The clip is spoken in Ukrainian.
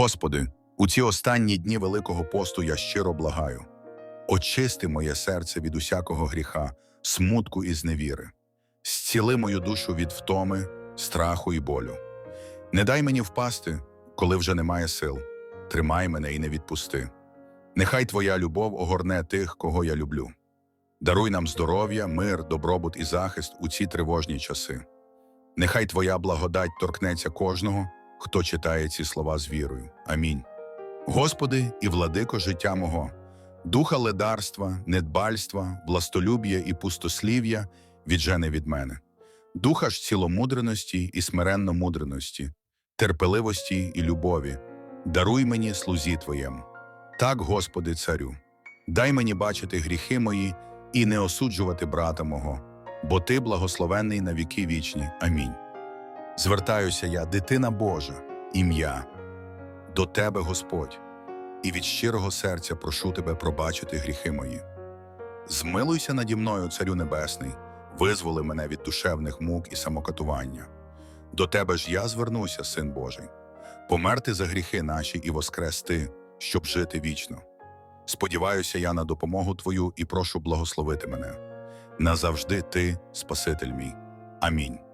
Господи, у ці останні дні Великого посту я щиро благаю. Очисти моє серце від усякого гріха, смутку і зневіри. Зціли мою душу від втоми, страху і болю. Не дай мені впасти, коли вже немає сил. Тримай мене і не відпусти. Нехай Твоя любов огорне тих, кого я люблю. Даруй нам здоров'я, мир, добробут і захист у ці тривожні часи. Нехай Твоя благодать торкнеться кожного, хто читає ці слова з вірою. Амінь. Господи і владико життя мого, духа ледарства, недбальства, властолюб'я і пустослів'я віджени від мене, духа ж ціломудреності і смиренно-мудреності, терпеливості і любові, даруй мені слузі Твоєму. Так, Господи, царю, дай мені бачити гріхи мої і не осуджувати брата мого, бо Ти благословенний на віки вічні. Амінь. Звертаюся я, дитина Божа, ім'я, до Тебе, Господь, і від щирого серця прошу Тебе пробачити гріхи мої. Змилуйся наді мною, Царю Небесний, визволи мене від душевних мук і самокатування. До Тебе ж я звернуся, Син Божий, померти за гріхи наші і воскрести, щоб жити вічно. Сподіваюся я на допомогу Твою і прошу благословити мене. Назавжди Ти, Спаситель мій. Амінь.